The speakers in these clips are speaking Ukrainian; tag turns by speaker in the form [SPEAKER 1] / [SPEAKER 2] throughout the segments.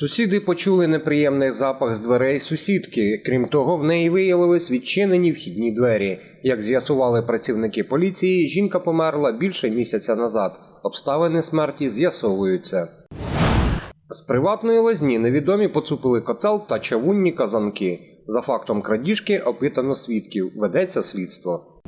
[SPEAKER 1] Сусіди почули неприємний запах з дверей сусідки. Крім того, в неї виявились відчинені вхідні двері. Як з'ясували працівники поліції, жінка померла більше місяця назад. Обставини смерті з'ясовуються. З приватної лазні невідомі поцупили котел та чавунні казанки. За фактом крадіжки опитано свідків. Ведеться слідство.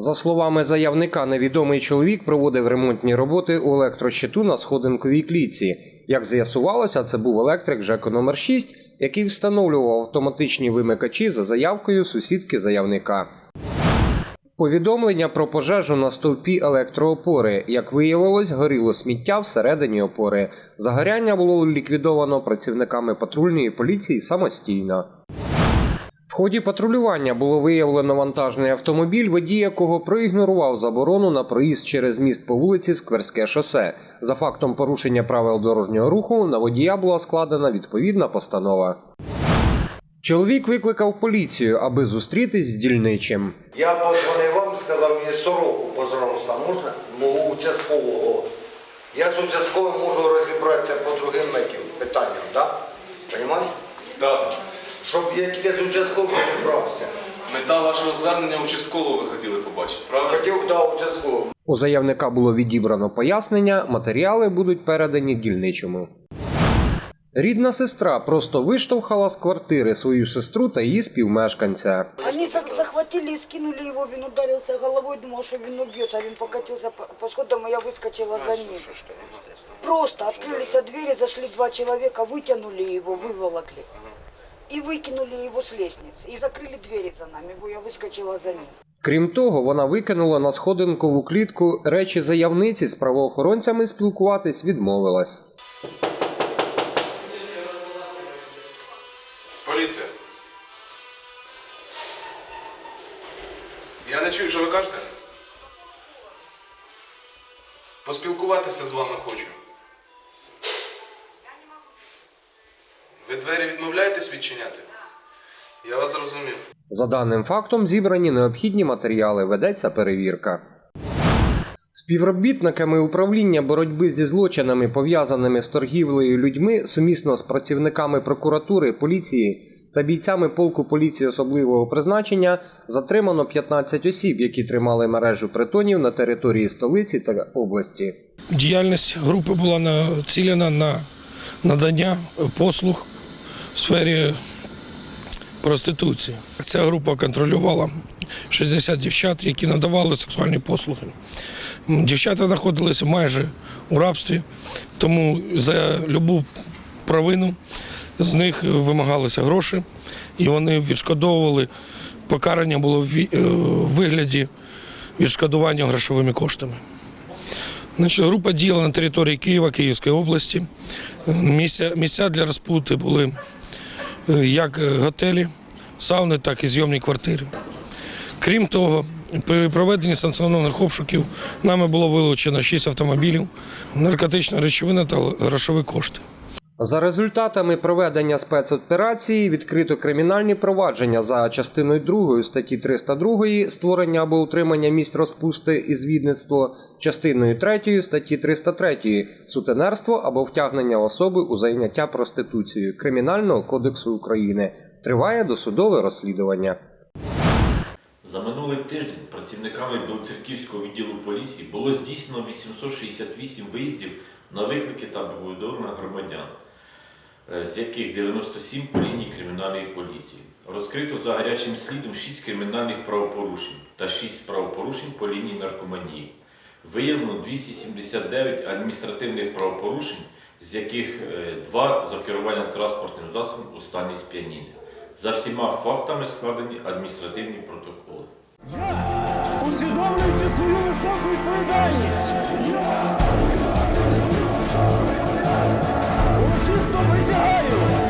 [SPEAKER 1] За словами заявника, невідомий чоловік проводив ремонтні роботи у електрощиту на сходинковій клітці. Як з'ясувалося, це був електрик ЖЕКО номер 6 який встановлював автоматичні вимикачі за заявкою сусідки заявника. Повідомлення про пожежу на стовпі електроопори. Як виявилось, горіло сміття всередині опори. Загоряння було ліквідовано працівниками патрульної поліції самостійно. Ході патрулювання було виявлено вантажний автомобіль, водій якого проігнорував заборону на проїзд через міст по вулиці Скверське шосе. За фактом порушення правил дорожнього руху на водія була складена відповідна постанова. Чоловік викликав поліцію, аби зустрітись з дільничим.
[SPEAKER 2] Я позвонив вам, сказав мені сороку, пожалуйста, можна? Мого участкового. Я з участковим можу розібратися по другим этим питанням, так? Понимаєш?
[SPEAKER 3] Так
[SPEAKER 2] Щоб я тільки з участковим розібрався.
[SPEAKER 3] Мета вашого звернення участкового ви хотіли побачити, правда?
[SPEAKER 2] Хотів, да, участковим.
[SPEAKER 1] У заявника було відібрано пояснення, матеріали будуть передані дільничому. Рідна сестра просто виштовхала з квартири свою сестру та її співмешканця.
[SPEAKER 4] Они за- захватили и скинули его, он ударился головой, думал, что он убьется, он покатился по, по сходам, и я выскочила за ним. Просто открылись двери, зашли два человека, вытянули его, выволокли. И выкинули его с лестницы. И закрыли двери за нами, бо я выскочила за ним.
[SPEAKER 1] Крім того, вона викинула на сходинкову клітку речі заявниці з правоохоронцями спілкуватись відмовилась.
[SPEAKER 3] Поліція. Я не чую, що ви кажете. Поспілкуватися з вами хочу. Ви двері відмовляєтесь відчиняти? Я вас зрозумів.
[SPEAKER 1] За даним фактом зібрані необхідні матеріали, ведеться перевірка. Співробітниками управління боротьби зі злочинами, пов'язаними з торгівлею людьми, сумісно з працівниками прокуратури, поліції та бійцями полку поліції особливого призначення затримано 15 осіб, які тримали мережу притонів на території столиці та області.
[SPEAKER 5] Діяльність групи була націлена на надання послуг в сфері проституції. Ця група контролювала 60 дівчат, які надавали сексуальні послуги. Дівчата знаходилися майже у рабстві, тому за любу провину з них вимагалися гроші, і вони відшкодовували. Покарання було в е, вигляді відшкодування грошовими коштами. Значить, група діяла на території Києва, Київської області. Місця, місця для розпути були е, як е, готелі, сауни, так і зйомні квартири. Крім того, при проведенні санкціонованих обшуків нами було вилучено 6 автомобілів, наркотична речовина та грошові кошти.
[SPEAKER 1] За результатами проведення спецоперації відкрито кримінальні провадження за частиною 2 статті 302 створення або утримання місць розпусти і звідництво, частиною 3 статті 303 сутенерство або втягнення особи у зайняття проституцією Кримінального кодексу України. Триває досудове розслідування.
[SPEAKER 6] За минулий тиждень працівниками Білоцерківського відділу поліції було здійснено 868 виїздів на виклики та повідомлення громадян, з яких 97 по лінії кримінальної поліції. Розкрито за гарячим слідом 6 кримінальних правопорушень та 6 правопорушень по лінії наркоманії. Виявлено 279 адміністративних правопорушень, з яких 2 за керування транспортним засобом у стані сп'яніння. За всіма фактами складені адміністративні протоколи.
[SPEAKER 7] усвідомлюючи свою високу відповідальність. Урочисто присягаю.